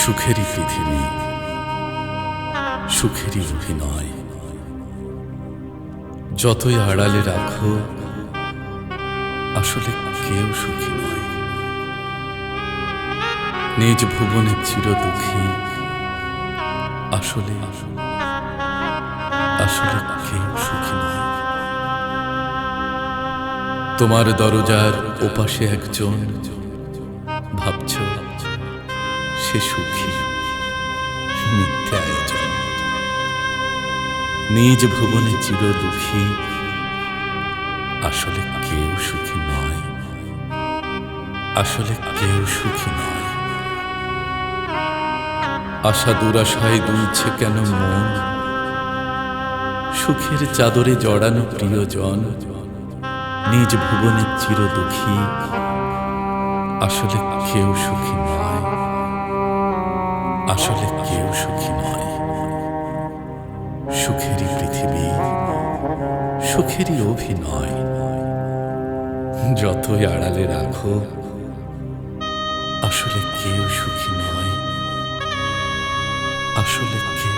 সুখেরই পৃথিবী, সুখেরই অভিনয়। যতই আড়ালে রাখো, আসলে কেউ সুখী নয়। নিজ ভুবনে চির দুঃখী, আসলে আসলে কেউ সুখী নয়। তোমার দরজার ওপাশে একজন, ভাবছ সে সুখী, মিথ্যে আয়োজন। নিজ ভুবনে চির দুঃখী আসলে কেউ সুখী নয়। আসলে কেউ সুখী নয়। আশা দুরাশায় দুলছে কেন মন? সুখের চাদরে জড়ানো প্রিয়জন, নিজ ভুবনে চির দুঃখী আসলে কেউ সুখী নয়। আসলে কেউ সুখী নয়। সুখেরই পৃথিবী, সুখেরই অভিনয়। যতই আড়ালে রাখো, আসলে কেউ সুখী নয়। আসলে কেউ